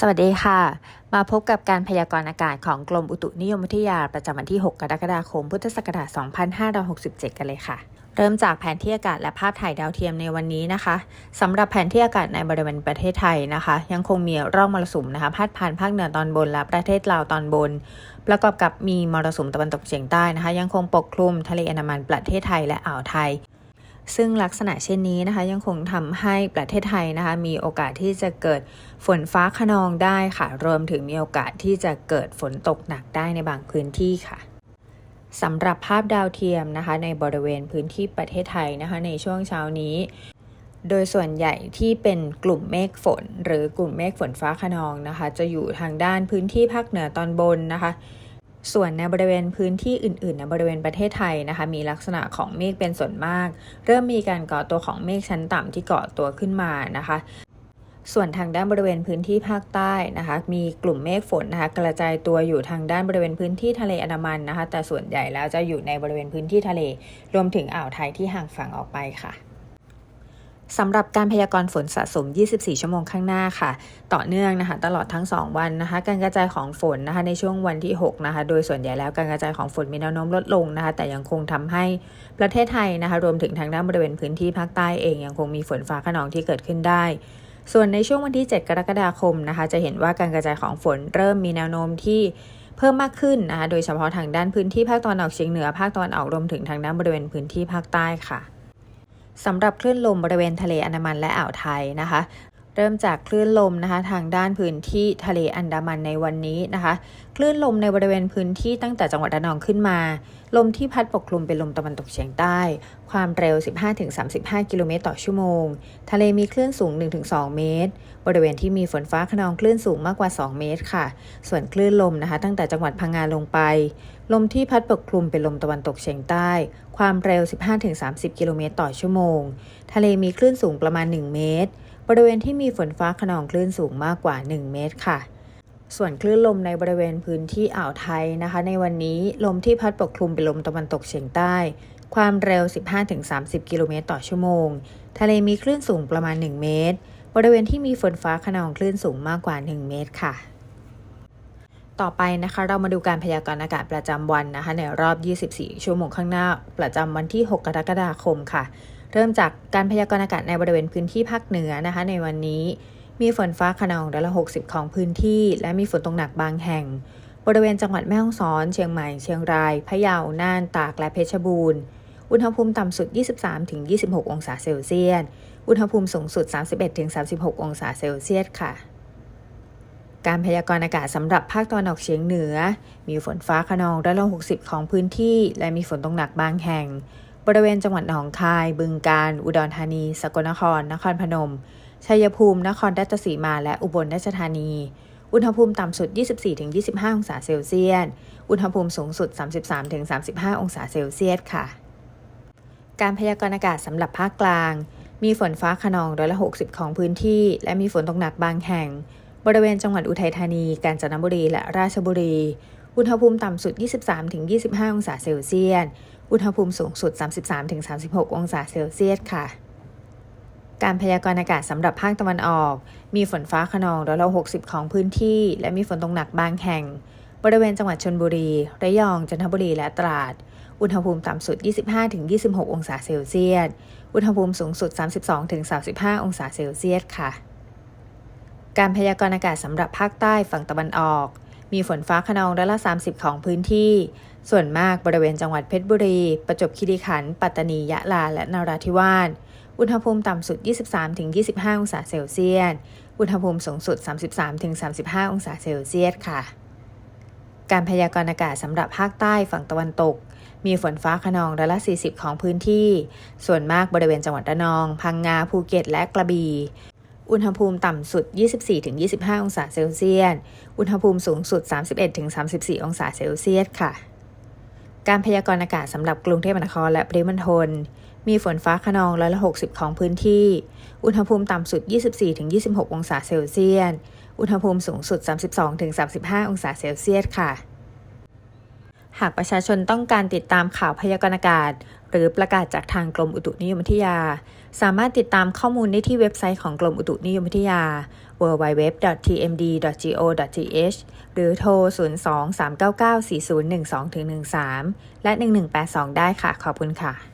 สวัสดีค่ะ มาพบกับการพยากรณ์อากาศของกรมอุตุนิยมวิทยาประจำวันที่ 6 กรกฎาคม พุทธศักราช 2567 กันเลยค่ะ เริ่มจากแผนที่อากาศและภาพถ่ายดาวเทียมในวันนี้นะคะสำหรับแผนที่อากาศในบริเวณประเทศไทยนะคะ ยังคงมีร่องมรสุมนะคะพาดผ่านภาคเหนือตอนบนและประเทศลาวตอนบน ประกอบกับมีมรสุมตะวันตกเฉียงใต้นะคะ ยังคงปกคลุมทะเลอันดามันประเทศไทยและอ่าวไทย ซึ่งลักษณะเช่นนี้นะคะ ยังคงทำให้ประเทศไทยนะคะ มีโอกาสที่จะเกิดฝนฟ้าขนองได้ค่ะ รวมถึงมีโอกาสที่จะเกิดฝนตกหนักได้ในบางพื้นที่ค่ะสำหรับภาพดาวเทียมนะคะ ในบริเวณพื้นที่ประเทศไทยนะคะ ในช่วงเช้านี้ โดยส่วนใหญ่ที่เป็นกลุ่มเมฆฝน หรือกลุ่มเมฆฝนฟ้าขนองนะคะ จะอยู่ทางด้านพื้นที่ภาคเหนือตอนบนนะคะ ส่วนในบริเวณพื้นที่อื่นๆในบริเวณประเทศไทยนะคะ มีลักษณะของเมฆเป็นส่วนมาก เริ่มมีการก่อตัวของเมฆชั้นต่ำที่เก่อตัวขึ้นมานะคะ ส่วนทางด้านบริเวณพื้นที่ภาคใต้นะคะ มีกลุ่มเมฆฝนนะคะ กระจายตัวอยู่ทางด้านบริเวณพื้นที่ทะเลอันดามันนะคะ แต่ส่วนใหญ่แล้วจะอยู่ในบริเวณพื้นที่ทะเล รวมถึงอ่าวไทยที่ห่างฝั่งออกไปค่ะ สำหรับการพยากรณ์ฝนสะสม 24 ชั่วโมงข้างหน้าค่ะ ต่อเนื่องนะคะ ตลอดทั้ง 2 วันนะคะ การกระจายของฝนนะคะ ในช่วงวันที่ 6 นะคะ โดยส่วนใหญ่แล้วการกระจายของฝนมีแนวโน้มลดลงนะคะ แต่ยังคงทำให้ประเทศไทยนะคะ รวมถึงทางด้านบริเวณพื้นที่ภาคใต้เองยังคงมีฝนฟ้าขนองที่เกิดขึ้นได้ ส่วนในช่วงวันที่ 7 กรกฎาคมนะคะ จะเห็นว่าการกระจายของฝนเริ่มมีแนวโน้มที่เพิ่มมากขึ้นนะคะ โดยเฉพาะทางด้านพื้นที่ภาคตะวันออกเฉียงเหนือ ภาคตะวันออกรวมถึงทางด้านบริเวณพื้นที่ภาคใต้ค่ะ สำหรับคลื่นลมบริเวณทะเลอันดามันและอ่าวไทยนะคะ เริ่มจากคลื่นลมนะคะ ทางด้านพื้นที่ทะเลอันดามันในวันนี้นะคะ คลื่นลมในบริเวณพื้นที่ตั้งแต่จังหวัดระนองขึ้นมา ลมที่พัดปกคลุมเป็นลมตะวันตกเฉียงใต้ ความเร็ว 15-35 กิโลเมตรต่อชั่วโมง ทะเลมีคลื่นสูง 1-2 เมตร บริเวณที่มีฝนฟ้าขนองคลื่นสูงมากกว่า 2 เมตรค่ะ ส่วนคลื่นลมนะคะ ตั้งแต่จังหวัดพังงาลงไป ลมที่พัดปกคลุมเป็นลมตะวันตกเฉียงใต้ ความเร็ว 15-30 กิโลเมตรต่อชั่วโมง ทะเลมีคลื่นสูงประมาณ 1 เมตร บริเวณที่มีฝนฟ้าขนองคลื่นสูงมากกว่า 1 เมตรค่ะ ส่วนคลื่นลมในบริเวณพื้นที่อ่าวไทยนะคะ ในวันนี้ลมที่พัดปกคลุมเป็นลมตะวันตกเฉียงใต้ ความเร็ว 15-30 กิโลเมตรต่อชั่วโมง ทะเลมีคลื่นสูงประมาณ 1 เมตร บริเวณที่มีฝนฟ้าขนองคลื่นสูงมากกว่า 1 เมตรค่ะ ต่อไปนะคะ เรามาดูการพยากรณ์อากาศประจำวันนะคะในรอบ 24 ชั่วโมงข้างหน้า ประจำวันที่ 6 กรกฎาคมค่ะ เริ่มจากการพยากรณ์อากาศในบริเวณพื้นที่ภาคเหนือนะคะ ในวันนี้มีฝนฟ้าขนองร้อยละ 60 ของพื้นที่ และมีฝนตกหนักบางแห่ง บริเวณจังหวัดแม่ฮ่องสอน เชียงใหม่ เชียงราย พะเยา น่าน ตาก และเพชรบูรณ์ อุณหภูมิต่ำสุด 23-26 องศาเซลเซียส อุณหภูมิสูงสุด 31-36 องศาเซลเซียสค่ะ การพยากรณ์อากาศสำหรับภาคตะวันออกเฉียงเหนือ มีฝนฟ้าขนองร้อยละ 60 ของพื้นที่ และมีฝนตกหนักบางแห่ง บริเวณจังหวัดหนองคาย บึงกาฬ อุดรธานี สกลนคร นครพนม ชัยภูมิ นครราชสีมา และอุบลราชธานี อุณหภูมิต่ำสุด 24-25 องศาเซลเซียส อุณหภูมิสูงสุด 33-35 องศาเซลเซียสค่ะ การพยากรณ์อากาศสำหรับภาคกลาง มีฝนฟ้าขนองร้อยละ 60 ของพื้นที่ และมีฝนตกหนักบางแห่ง บริเวณจังหวัดอุทัยธานี กาญจนบุรี และราชบุรี อุณหภูมิต่ำสุด 23-25 องศาเซลเซียส อุณหภูมิสูงสุด 33-36 องศาเซลเซียสค่ะ การพยากรณ์อากาศสำหรับภาคตะวันออก มีฝนฟ้าขนองร้อยละ60 ของพื้นที่ และมีฝนตกหนักบางแห่ง บริเวณจังหวัดชนบุรี ระยอง จันทบุรี และตราด อุณหภูมิต่ำสุด 25-26 องศาเซลเซียส อุณหภูมิสูงสุด 32-35 องศาเซลเซียสค่ะ การพยากรณ์อากาศสำหรับภาคใต้ฝั่งตะวันออก มีฝนฟ้าขนองร้อยละ 30 ของพื้นที่ ส่วนมากบริเวณจังหวัดเพชรบุรี ประจวบคีรีขันธ์ ปัตตานี ยะลา และนราธิวาส อุณหภูมิต่ำสุด 23-25 องศาเซลเซียส อุณหภูมิสูงสุด 33-35 องศาเซลเซียสค่ะ การพยากรณ์อากาศสำหรับภาคใต้ฝั่งตะวันตก มีฝนฟ้าขนองร้อยละ 40 ของพื้นที่ ส่วนมากบริเวณจังหวัดระนอง พังงา ภูเก็ต และกระบี่ อุณหภูมิต่ำสุด 24-25 องศาเซลเซียส อุณหภูมิสูงสุด 31-34 องศาเซลเซียสค่ะ การพยากรณ์อากาศสำหรับกรุงเทพมหานครและปริมณฑล มีฝนฟ้าขนองร้อยละ60 ของพื้นที่ อุณหภูมิต่ำสุด 24-26 องศาเซลเซียส อุณหภูมิสูงสุด 32-35 องศาเซลเซียสค่ะ หากประชาชนต้องการติดตามข่าวพยากรณ์อากาศ หรือประกาศจากทางกรมอุตุนิยมวิทยา สามารถติดตามข้อมูลได้ที่เว็บไซต์ของกรมอุตุนิยมวิทยา www.tmd.go.th หรือโทร 02 399 4012-13 และ 1182 ได้ค่ะ ขอบคุณค่ะ